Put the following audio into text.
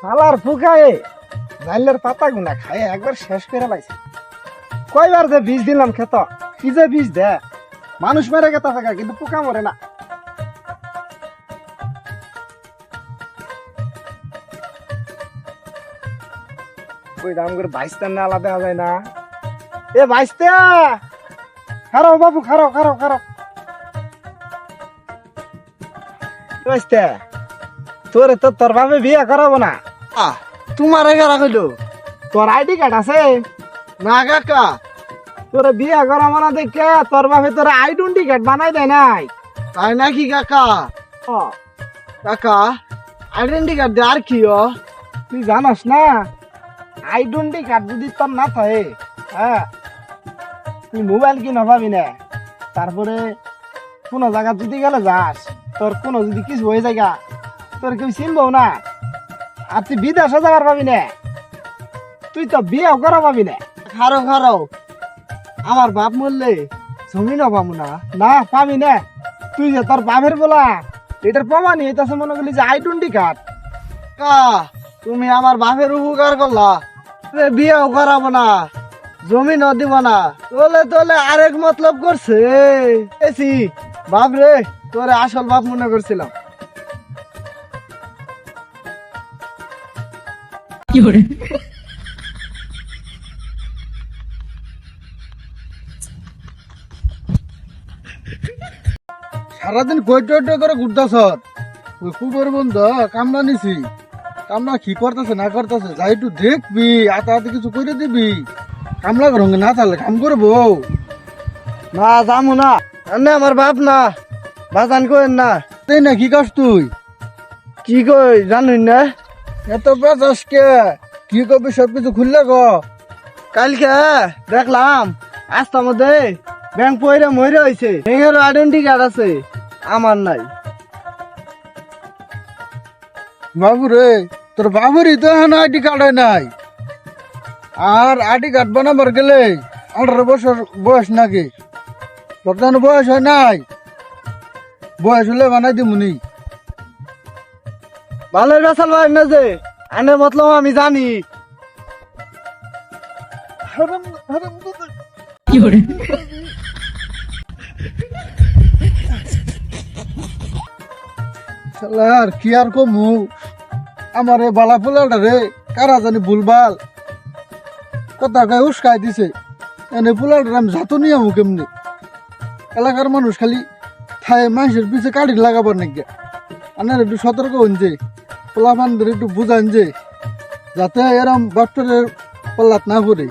শালার ফুকায়ে নাইলের পাতা গুনা খায় একবার শেষ করে লাইছে। কয়বার যে বীজ দিলাম খেত, কি যে বীজ দে? মানুষ মেরে গেতা থাকা কিন্তু পোকা মরে না। ওই দাম করে বাইশটা না, আলাদা যায় না। এ বাইশটা খারাপ বাবু খারাপ খারাপ খারাপ বাইশটা তোরে তো তোর ভাবে বিয়ে করাবো না। আহ তোমার এগারা কইলো তোর আইডি কার্ড আছে? না কাকা। তোরে বিয়ে করাবো না দেখে তোর ভাবে তোর আইডেন্টি কার্ড বানাই দেয় নাই। তাই নাকি কাকা? ও, কাকা আইডেন্টি কার্ড আর কি ও তুই জানাস না? আইডেন্টি কার্ড যদি তোর না থাকে হ্যাঁ তুই মোবাইল কি পাবি না। তারপরে কোনো জায়গা যদি গেলে যাস তোর কোনো যদি কিছু হয়ে যায় গা, তোর কেউ চিনবো না। আর তুই বিদেশে যাবার পাবি না। তুই তো বিয়ে করা পাবি না। খারো খারো। আমার বাপ মরলে জমি না পাবো না। না পাবি না। তুই যে তোর বাপের বলা এটার প্রমাণই হইতাছে মনে করলি যে আইডেন্টি কার্ড। কা তুমি আমার বাপের উপকার করলা। বিয়েও করাবো না জমি ন দিব না। তোলে তোলে আরেক মতলব করছে। এসি বাপ রে তোরে আসল বাপ মনে করছিলাম। সারাদিন কই টই টই করে ঘুরতাছ ওই কুবের বন্ধু কামনা নিছি। কামনা কি করতেছে না করতেছে যাই একটু দেখবি আতা হাতে কিছু করে দিবি। কামলা করঙ্গে না তাহলে কাম করব। না যামু না। এনে আমার বাপ না বাজান কইন না। তাই না কি কাজ তুই? কি কই জানুন না। এত বেচাস কে? কি করবি সব কিছু খুললে গো? কালকে দেখলাম আস্তার মধ্যে ব্যাংক পয়রা মরে হয়েছে ব্যাংকের আইডেন্টি কার্ড আছে আমার নাই। বাবু রে তোর বাবুরই তো এখন আইডি কার্ড হয় নাই। আর আইডি কার্ড বানাবার গেলে আঠারো বছর বয়স নাকি? তোর বয়স হয় নাই। বয়স হলে বানাই দিমুনি। ভালো বেসাল ভাই না যে? আনে মতলব আমি জানি। আর কি আর কমু? আমার এই বালা ফুলাটা রে কারা জানি ভুলবাল কথা গায়ে উস্কাই দিছে। এনে ফুলাটা আমি যাতো নিয়ে আমু কেমনি? এলাকার মানুষ খালি থায় মানুষের পিছে কাঠি লাগাবার নাকি আনার একটু সতর্ক হন যে পোলা বান্ধব একটু বুঝান যে, যাতে এরম বাট্টরের পাল্লাত না পড়ে